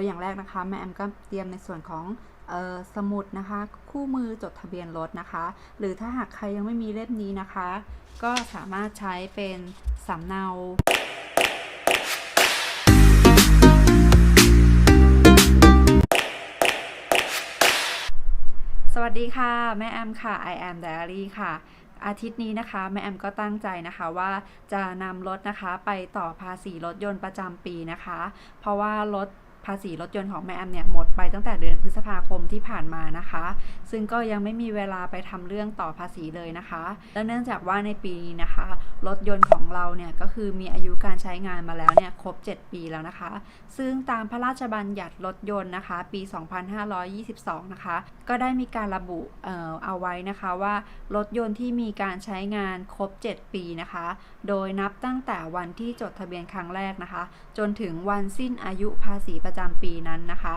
ยอย่างแรกนะคะแม่แอมก็เตรียมในส่วนของออสมุดนะคะ คู่มือจดทะเบียนรถนะคะ หรือถ้าหากใครยังไม่มีเล่มนี้นะคะ ก็สามารถใช้เป็นสำเนาสวัสดีค่ะ แม่แอมค่ะ I am Diary ค่ะ อาทิตย์นี้นะคะแม่แอมก็ตั้งใจนะคะว่าจะนำรถนะคะไปต่อภาษีรถยนต์ประจำปีนะคะ เพราะว่ารถาษีรถยนต์ของแม่แอมเนี่ยหมดไปตั้งแต่เดือนพฤษภาคมที่ผ่านมานะคะ ซึ่งก็ยังไม่มีเวลาไปทำเรื่องต่อภาษีเลยนะคะ และเนื่องจากว่าในปีนี้นะคะ รถยนต์ของเราเนี่ยก็คือมีอายุการใช้งานมาแล้วเนี่ยครบ 7 ปีแล้วนะคะ ซึ่งตามพระราชบัญญัติรถยนต์นะคะ ปี 2522 นะคะ ก็ได้มีการระบุเอ่อเอาไว้นะคะว่ารถยนต์ที่มีการใช้งานครบ 7 ปีนะคะ โดยนับตั้งแต่วันที่จดทะเบียนครั้งแรกนะคะ จนถึงวันสิ้นอายุภาษีประจำปีนั้นนะคะ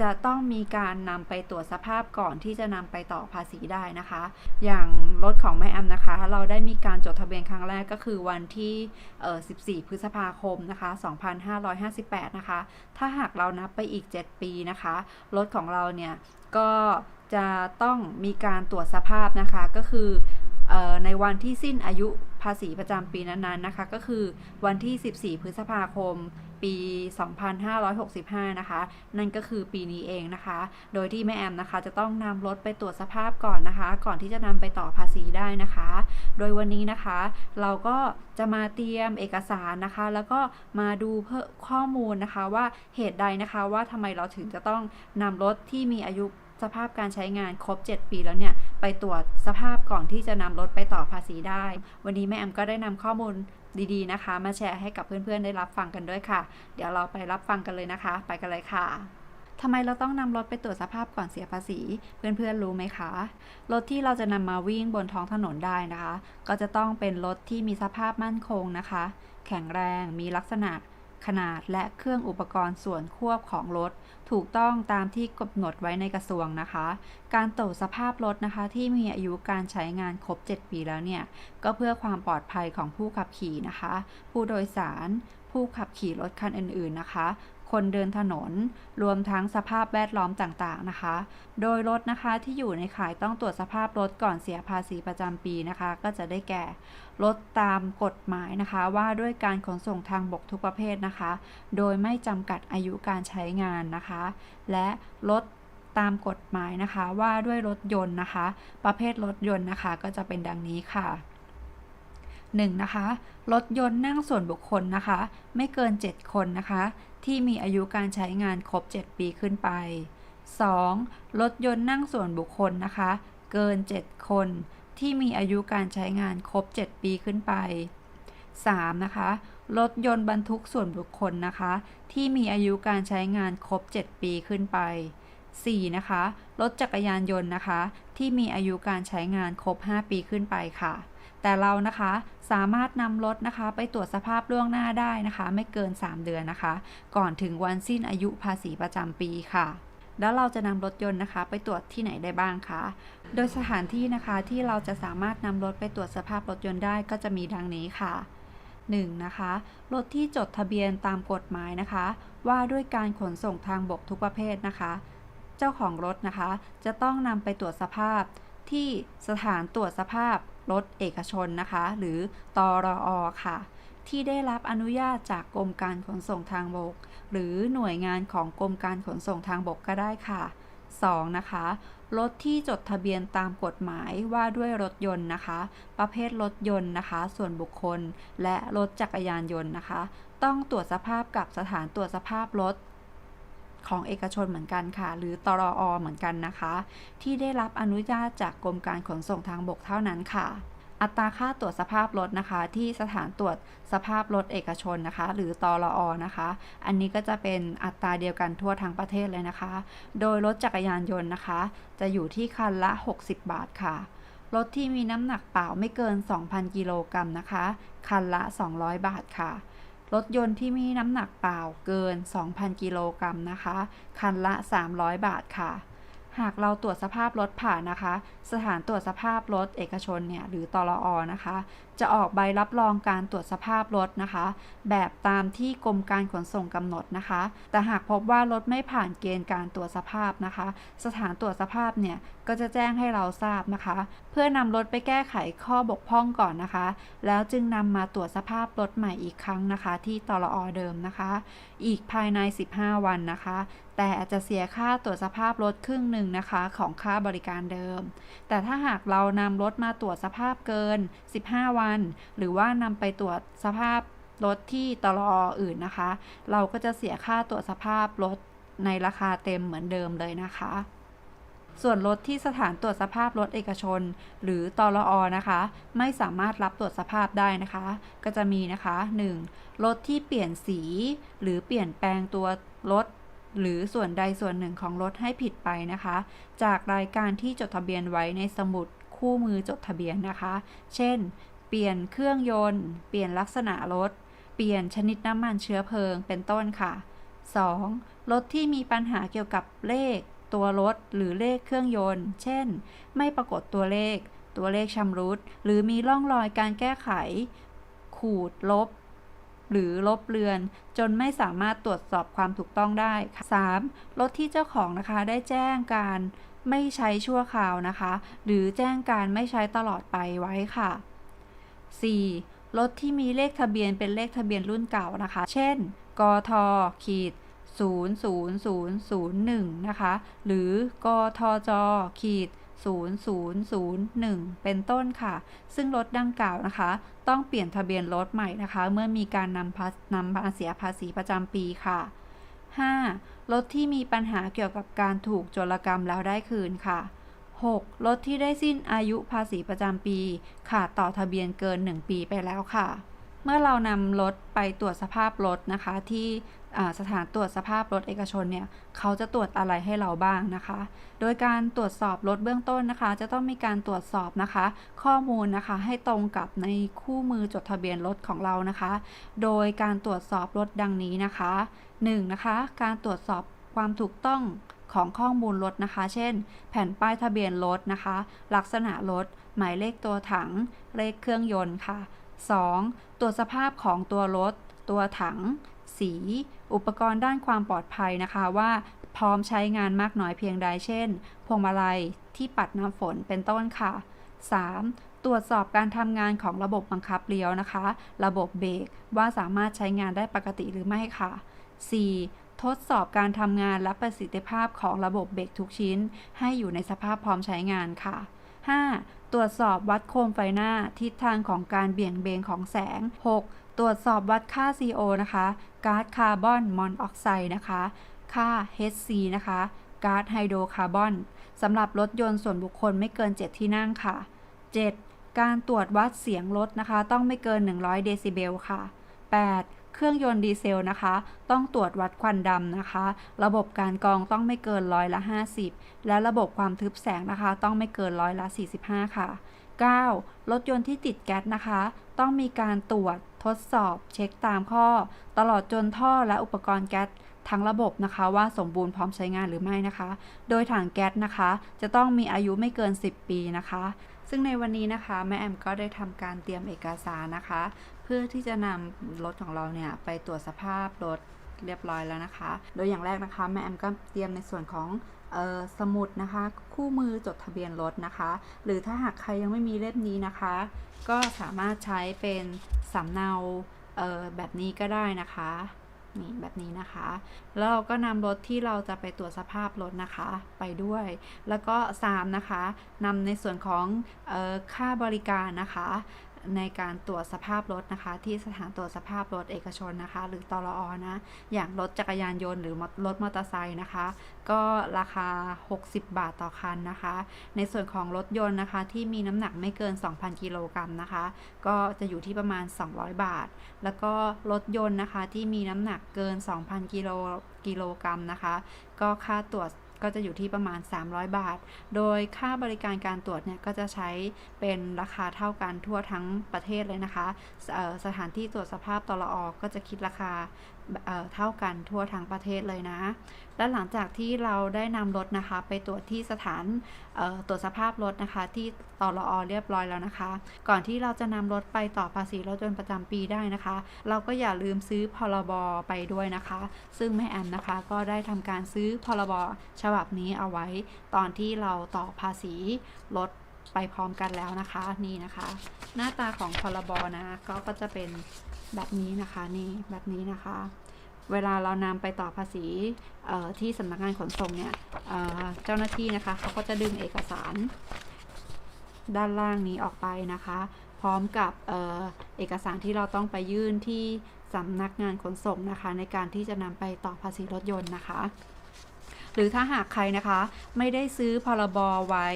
จะต้องมีการนำไปตรวจสภาพก่อนที่จะนำไปต่อภาษีได้นะคะ อย่างรถของแม่แอมนะคะ เราได้มีการจดทะเบียนครั้งแรกก็คือวันที่เอ่อ14 พฤษภาคมนะคะ 2558 นะคะ ถ้าหากเรานับไปอีก 7 ปีนะคะ รถของเราเนี่ยก็จะต้องมีการตรวจสภาพนะคะก็คือ ในวันที่สิ้นอายุภาษีประจำปีนั้นๆนะคะ ก็คือวันที่ 14 พฤษภาคม ปี 2565 นะคะ นั่นก็คือปีนี้เองนะคะ โดยที่แม่แอมนะคะ จะต้องนำรถไปตรวจสภาพก่อนนะคะ ก่อนที่จะนำไปต่อภาษีได้นะคะ โดยวันนี้นะคะ เราก็จะมาเตรียมเอกสารนะคะ แล้วก็มาดูเพิ่มข้อมูลนะคะว่าเหตุใดนะคะว่าทำไมเราถึงจะต้องนำรถที่มีอายุ สภาพการใช้งานครบ 7 ปีแล้วเนี่ย ไปตรวจสภาพก่อนที่จะนำรถไปต่อภาษีได้ วันนี้แม่แอมก็ได้นำข้อมูลดีๆนะคะ มาแชร์ให้กับเพื่อนๆได้รับฟังกันด้วยค่ะ เดี๋ยวเราไปรับฟังกันเลยนะคะ ไปกันเลยค่ะทำไมเราต้องนำรถไปตรวจสภาพก่อนเสียภาษี เพื่อนๆรู้ไหมคะ รถที่เราจะนำมาวิ่งบนท้องถนนได้นะคะ ก็จะต้องเป็นรถที่มีสภาพมั่นคงนะคะ แข็งแรง มีลักษณะ ขนาดและเครื่องอุปกรณ์ส่วนควบของรถ ถูกต้องตามที่กำหนดไว้ในกระทรวงนะคะ การตรวจสภาพรถนะคะ ที่มีอายุการใช้งานครบ 7 ปีแล้วเนี่ย ก็เพื่อความปลอดภัยของผู้ขับขี่นะคะ ผู้โดยสารผู้ขับขี่รถคันอื่นๆนะคะ คนเดินถนน รวมทั้งสภาพแวดล้อมต่างๆนะคะ โดยรถนะคะที่อยู่ในขายต้องตรวจสภาพรถก่อนเสียภาษีประจำปีนะคะ ก็จะได้แก่รถตามกฎหมายนะคะ ว่าด้วยการขนส่งทางบกทุกประเภทนะคะ โดยไม่จำกัดอายุการใช้งานนะคะ และรถตามกฎหมายนะคะ ว่าด้วยรถยนต์นะคะ ประเภทรถยนต์นะคะ ก็จะเป็นดังนี้ค่ะ 1. นะคะรถยนต์นั่งส่วนบุคคลนะคะ ไม่เกิน 7 คนนะคะ ที่มีอายุการใช้งานครบ 7 ปีขึ้นไป 2. รถยนต์นั่งส่วนบุคคลนะคะ เกิน 7 คนที่มีอายุการใช้งานครบ 7 ปีขึ้นไป 3. นะคะรถยนต์บรรทุกส่วนบุคคลนะคะ ที่มีอายุการใช้งานครบ 7 ปีขึ้นไป 4. นะคะ รถจักรยานยนต์นะคะ ที่มีอายุการใช้งานครบ 5 ปีขึ้นไปค่ะ แต่เรานะคะสามารถนำรถนะคะไปตรวจสภาพล่วงหน้าได้นะคะ ไม่เกิน 3 เดือนนะคะ ก่อนถึงวันสิ้นอายุภาษีประจำปีค่ะแล้วเราจะนำรถยนต์นะคะ ไปตรวจที่ไหนได้บ้างคะ โดยสถานที่นะคะที่เราจะสามารถนำรถไปตรวจสภาพรถยนต์ได้ก็จะมีดังนี้ค่ะ 1. นะคะ รถที่จดทะเบียนตามกฎหมายนะคะ ว่าด้วยการขนส่งทางบกทุกประเภทนะคะ เจ้าของรถนะคะ จะต้องนำไปตรวจสภาพที่สถานตรวจสภาพรถเอกชนนะคะ หรือตอรอค่ะ ที่ได้รับอนุญาตจากกรมการขนส่งทางบก หรือหน่วยงานของกรมการขนส่งทางบกก็ได้ค่ะ 2. นะคะรถที่จดทะเบียนตามกฎหมายว่าด้วยรถยนต์นะคะ ประเภทรถยนต์นะคะ ส่วนบุคคล และรถจักรยานยนต์นะคะ ต้องตรวจสภาพกับสถานตรวจสภาพรถ ของเอกชนเหมือนกันค่ะ หรือตรอเหมือนกันนะคะ ที่ได้รับอนุญาตจากกรมการขนส่งทางบกเท่านั้นค่ะ อัตราค่าตรวจสภาพรถนะคะ ที่สถานตรวจสภาพรถเอกชนนะคะ หรือตรอนะคะ อันนี้ก็จะเป็นอัตราเดียวกันทั่วทั้งประเทศเลยนะคะ โดยรถจักรยานยนต์นะคะ จะอยู่ที่คันละ 60 บาทค่ะรถที่มีน้ำหนักเปล่าไม่เกิน 2,000 กิโลกรัมนะคะ คันละ 200 บาทค่ะ รถยนต์ที่มีน้ำหนักเปล่าเกิน 2,000 กิโลกรัมนะคะ คันละ 300 บาทค่ะ หากเราตรวจสภาพรถผ่านนะคะ สถานตรวจสภาพรถเอกชนเนี่ย หรือตรอนะคะ จะออกใบรับรองการตรวจสภาพรถนะคะ แบบตามที่กรมการขนส่งกำหนดนะคะ แต่หากพบว่ารถไม่ผ่านเกณฑ์การตรวจสภาพนะคะ สถานตรวจสภาพเนี่ยก็จะแจ้งให้เราทราบนะคะ เพื่อนำรถไปแก้ไขข้อบกพร่องก่อนนะคะ แล้วจึงนำมาตรวจสภาพรถใหม่อีกครั้งนะคะ ที่ตลอเดิมนะคะ อีกภายใน 15 วันนะคะ แต่อาจจะเสียค่าตรวจสภาพรถครึ่งหนึ่งนะคะของค่าบริการเดิม แต่ถ้าหากเรานำรถมาตรวจสภาพเกิน 15 วันวัน หรือว่านำไปตรวจสภาพรถที่ตลออื่นนะคะ เราก็จะเสียค่าตรวจสภาพรถในราคาเต็มเหมือนเดิมเลยนะคะ ส่วนรถที่สถานตรวจสภาพรถเอกชน หรือตลอนะคะ ไม่สามารถรับตรวจสภาพได้นะคะ ก็จะมีนะคะ 1. รถที่เปลี่ยนสี หรือเปลี่ยนแปลงตัวรถหรือส่วนใดส่วนหนึ่งของรถให้ผิดไปนะคะ จากรายการที่จดทะเบียนไว้ในสมุดคู่มือจดทะเบียนนะคะ เช่น เปลี่ยนเครื่องยนต์ เปลี่ยนลักษณะรถ เปลี่ยนชนิดน้ำมันเชื้อเพลิง เป็นต้นค่ะ 2. รถที่มีปัญหาเกี่ยวกับเลข ตัวรถ หรือเลขเครื่องยนต์ เช่น ไม่ปรากฏตัวเลข ตัวเลขชำรุด หรือมีร่องรอยการแก้ไข ขูดลบ หรือลบเลือน จนไม่สามารถตรวจสอบความถูกต้องได้ค่ะ 3. รถที่เจ้าของนะคะได้แจ้งการไม่ใช้ชั่วคราวนะคะ หรือแจ้งการไม่ใช้ตลอดไปไว้ค่ะ 4. รถที่มีเลขทะเบียนเป็นเลขทะเบียนรุ่นเก่านะคะ เช่น กทขีด00001 นะคะ หรือกทจขีด0001 เป็นต้นค่ะ ซึ่งรถดังกล่าวนะคะ ต้องเปลี่ยนทะเบียนรถใหม่นะคะ เมื่อมีการนำภานำมาเสียภาษีประจำปีค่ะ 5. รถที่มีปัญหาเกี่ยวกับการถูกโจรกรรมแล้วได้คืนค่ะ 6. รถที่ได้สิ้นอายุภาษีประจำปี ขาดต่อทะเบียนเกิน 1 ปีไปแล้วค่ะ เมื่อเรานำรถไปตรวจสภาพรถนะคะ ที่สถานตรวจสภาพรถเอกชนเนี่ยเขาจะตรวจอะไรให้เราบ้างนะคะ โดยการตรวจสอบรถเบื้องต้นนะคะ จะต้องมีการตรวจสอบนะคะ ข้อมูลนะคะให้ตรงกับในคู่มือจดทะเบียนรถของเรานะคะ โดยการตรวจสอบรถดังนี้นะคะ 1. นะคะ การตรวจสอบความถูกต้อง ของข้อมูลรถนะคะ เช่น แผ่นป้ายทะเบียนรถนะคะ ลักษณะรถ หมายเลขตัวถัง เลขเครื่องยนต์ค่ะ 2. ตรวจสภาพของตัวรถ ตัวถัง สี อุปกรณ์ด้านความปลอดภัยนะคะว่าพร้อมใช้งานมากน้อยเพียงใด เช่น พวงมาลัยที่ปัดน้ำฝนเป็นต้นค่ะ 3. ตรวจสอบการทำงานของระบบบังคับเลี้ยวนะคะ ระบบเบรกว่าสามารถใช้งานได้ปกติหรือไม่ค่ะ 4. ทดสอบการทำงานและประสิทธิภาพของระบบเบรกทุกชิ้น ให้อยู่ในสภาพพร้อมใช้งานค่ะ 5. ตรวจสอบวัดโคมไฟหน้าทิศทางของการเบี่ยงเบนของแสง 6. ตรวจสอบวัดค่า CO นะคะก๊าซคาร์บอนมอนอกไซด์นะคะ ค่า HC นะคะก๊าซไฮโดรคาร์บอนสำหรับรถยนต์ส่วนบุคคลไม่เกิน 7 ที่นั่งค่ะ 7. การตรวจวัดเสียงรถนะคะ ต้องไม่เกิน 100 เดซิเบลค่ะ 8. เครื่องยนต์ดีเซลนะคะ ต้องตรวจวัดควันดำนะคะ ระบบการกรองต้องไม่เกินร้อยละ 50 และระบบความทึบแสงนะคะ ต้องไม่เกินร้อยละ 45 ค่ะ 9. รถยนต์ที่ติดแก๊สนะคะ ต้องมีการตรวจทดสอบเช็คตามข้อ ตลอดจนท่อและอุปกรณ์แก๊สทั้งระบบนะคะว่าสมบูรณ์พร้อมใช้งานหรือไม่นะคะ โดยถังแก๊สนะคะ จะต้องมีอายุไม่เกิน 10 ปีนะคะ ซึ่งในวันนี้นะคะแม่แอมก็ได้ทำการเตรียมเอกสารนะคะ เพื่อที่จะนำรถของเราเนี่ยไปตรวจสภาพรถเรียบร้อยแล้วนะคะ โดยอย่างแรกนะคะแม่แอมก็เตรียมในส่วนของสมุดนะคะ คู่มือจดทะเบียนรถนะคะ หรือถ้าหากใครยังไม่มีเล่มนี้นะคะ ก็สามารถใช้เป็นสำเนาเแบบนี้ก็ได้นะคะ นี่แบบนี้นะคะ แล้วเราก็นำรถที่เราจะไปตรวจสภาพรถนะคะ ไปด้วย แล้วก็ 3 นะคะนำในส่วนของออค่าบริการนะคะ ในการตรวจสภาพรถนะคะ ที่สถานตรวจสภาพรถเอกชนนะคะ หรือตลออนะ อย่างรถจักรยานยนต์หรือรถมอเตอร์ไซค์นะคะ ก็ราคา 60 บาทต่อคันนะคะ ในส่วนของรถยนต์นะคะ ที่มีน้ำหนักไม่เกิน 2,000 กิโลกรัมนะคะ ก็จะอยู่ที่ประมาณ 200 บาท แล้วก็รถยนต์นะคะที่มีน้ำหนักเกิน 2,000 กิโลกิโลกรัมนะคะ ก็ค่าตรวจ ก็จะอยู่ที่ประมาณ 300 บาท โดยค่าบริการการตรวจเนี่ยก็จะใช้เป็นราคาเท่ากันทั่วทั้งประเทศเลยนะคะ สถานที่ตรวจสภาพตลออก็จะคิดราคา เท่ากันทั่วทั้งประเทศเลยนะ และหลังจากที่เราได้นำรถนะคะ ไปตรวจที่สถานตรวจสภาพรถนะคะ ที่ตลอเรียบร้อยแล้วนะคะ ก่อนที่เราจะนำรถไปต่อภาษีรถยนต์ประจำปีได้นะคะ เราก็อย่าลืมซื้อพรบไปด้วยนะคะ ซึ่งแม่แอมนะคะ ก็ได้ทำการซื้อพรบฉบับนี้เอาไว้ ตอนที่เราต่อภาษีรถ ไปพร้อมกันแล้วนะคะนี่นะคะ หน้าตาของพรบนะก็ก็จะเป็นแบบนี้นะคะนี่แบบนี้นะคะ เวลาเรานำไปต่อภาษีที่สำนักงานขนส่งเนี่ยเเจ้าหน้าที่นะคะเขาก็จะดึงเอกสาร ด้านล่างนี้ออกไปนะคะ พร้อมกับเออเอกสารที่เราต้องไปยื่นที่สำนักงานขนส่งนะคะ ในการที่จะนำไปต่อภาษีรถยนต์นะคะ หรือถ้าหากใครนะคะ ไม่ได้ซื้อพรบไว้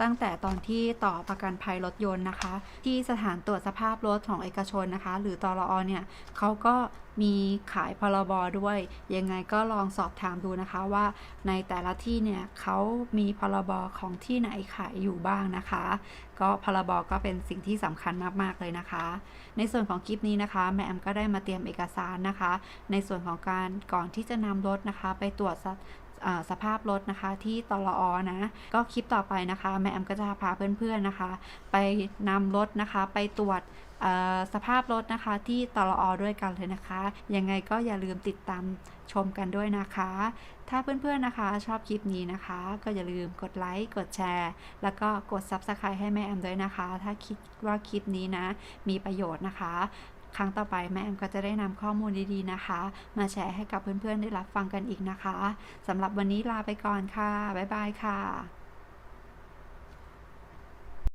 ตั้งแต่ตอนที่ต่อประกันภัยรถยนต์นะคะ ที่สถานตรวจสภาพรถของเอกชนนะคะ หรือตรอเนี่ยเขาก็มีขายพรบด้วย ยังไงก็ลองสอบถามดูนะคะว่าในแต่ละที่เนี่ยเขามีพรบของที่ไหนขายอยู่บ้างนะคะ ก็พรบก็เป็นสิ่งที่สำคัญมากๆเลยนะคะ ในส่วนของคลิปนี้นะคะแม่แอมก็ได้มาเตรียมเอกสารนะคะ ในส่วนของการก่อนที่จะนำรถนะคะ ไปตรวจ สภาพรถนะคะที่ตลออนะ ก็คลิปต่อไปนะคะแม่แอมก็จะพาเพื่อนๆนะคะ ไปนำรถนะคะไปตรวจสภาพรถนะคะที่ตลอด้วยกันเลยนะคะ ยังไงก็อย่าลืมติดตามชมกันด้วยนะคะ ถ้าเพื่อนๆนะคะชอบคลิปนี้นะคะ ก็อย่าลืมกดไลค์กดแชร์ แล้วก็กด Subscribe ให้แม่แอมด้วยนะคะ ถ้าคิดว่าคลิปนี้นะมีประโยชน์นะคะ ครั้งต่อไปแม่แอมก็จะได้นำข้อมูลดีๆนะคะ มาแชร์ให้กับเพื่อนๆได้รับฟังกันอีกนะคะสำหรับวันนี้ลาไปก่อนค่ะ บ๊ายบายค่ะ